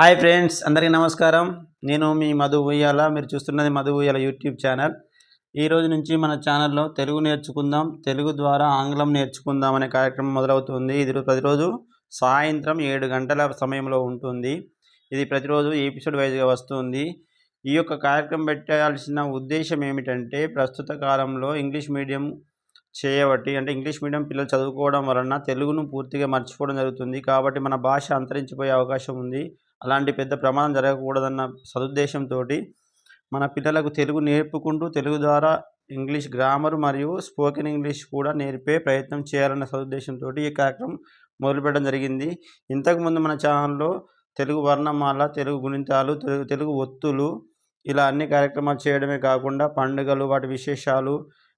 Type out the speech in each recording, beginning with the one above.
Hi friends అందరికీ నమస్కారం. నేను మీ మధు ఉయ్యాల. మీరు చూస్తున్నది మధు ఉయ్యాల యూట్యూబ్ ఛానల్. ఈ రోజు నుంచి మన ఛానల్లో తెలుగు నేర్చుకుందాం తెలుగు ద్వారా ఆంగ్లం నేర్చుకుందాం అనే కార్యక్రమం మొదలవుతుంది. ఇది ప్రతిరోజు సాయంత్రం ఏడు గంటల సమయంలో ఉంటుంది. ఇది ప్రతిరోజు ఎపిసోడ్ వైజ్గా వస్తుంది. ఈ యొక్క కార్యక్రమం పెట్టాల్సిన ఉద్దేశం ఏమిటంటే ప్రస్తుత కాలంలో ఇంగ్లీష్ మీడియం చేయబట్టి అంటే ఇంగ్లీష్ మీడియం పిల్లలు చదువుకోవడం వలన తెలుగును పూర్తిగా మర్చిపోవడం జరుగుతుంది. కాబట్టి మన భాష అంతరించిపోయే అవకాశం ఉంది. అలాంటి పెద్ద ప్రమాదం జరగకూడదన్న సదుద్దేశంతో మన పిల్లలకు తెలుగు నేర్పుకుంటూ తెలుగు ద్వారా ఇంగ్లీష్ గ్రామర్ మరియు స్పోకెన్ ఇంగ్లీష్ కూడా నేర్పే ప్రయత్నం చేయాలన్న సదుద్దేశంతో ఈ కార్యక్రమం మొదలుపెట్టడం జరిగింది. ఇంతకుముందు మన ఛానల్లో తెలుగు వర్ణమాల తెలుగు గుణితాలు తెలుగు తెలుగు ఒత్తులు ఇలా అన్ని కార్యక్రమాలు చేయడమే కాకుండా పండుగలు వాటి విశేషాలు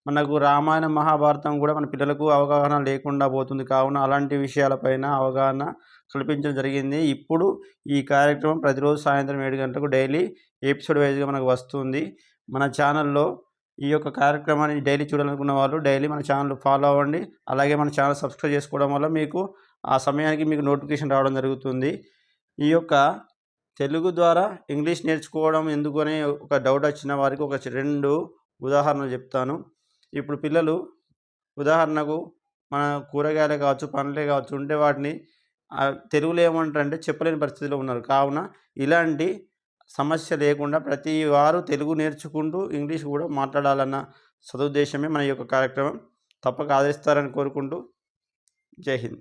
మనకు రామాయణ మహాభారతం కూడా మన పిల్లలకు అవగాహన లేకుండా పోతుంది. కావున అలాంటి విషయాలపైన అవగాహన కల్పించడం జరిగింది. ఇప్పుడు ఈ కార్యక్రమం ప్రతిరోజు సాయంత్రం ఏడు గంటలకు డైలీ ఎపిసోడ్ వైజ్గా మనకు వస్తుంది. మన ఛానల్లో ఈ యొక్క కార్యక్రమాన్ని డైలీ చూడాలనుకున్న వాళ్ళు డైలీ మన ఛానల్ ఫాలో అవ్వండి. అలాగే మన ఛానల్ సబ్స్క్రైబ్ చేసుకోవడం వల్ల మీకు ఆ సమయానికి మీకు నోటిఫికేషన్ రావడం జరుగుతుంది. ఈ యొక్క తెలుగు ద్వారా ఇంగ్లీష్ నేర్చుకోవడం ఎందుకు అనే ఒక డౌట్ వచ్చిన వారికి ఒక రెండు ఉదాహరణలు చెప్తాను. ఇప్పుడు పిల్లలు ఉదాహరణకు మన కూరగాయలే కావచ్చు పండ్లే కావచ్చు ఉంటే వాటిని తెలుగులో ఏమంటారంటే చెప్పలేని పరిస్థితిలో ఉన్నారు. కావున ఇలాంటి సమస్య లేకుండా ప్రతి వారు తెలుగు నేర్చుకుంటూ ఇంగ్లీష్ కూడా మాట్లాడాలన్న సదుద్దేశమే మన యొక్క కార్యక్రమం. తప్పక ఆదరిస్తారని కోరుకుంటూ జై హింద్.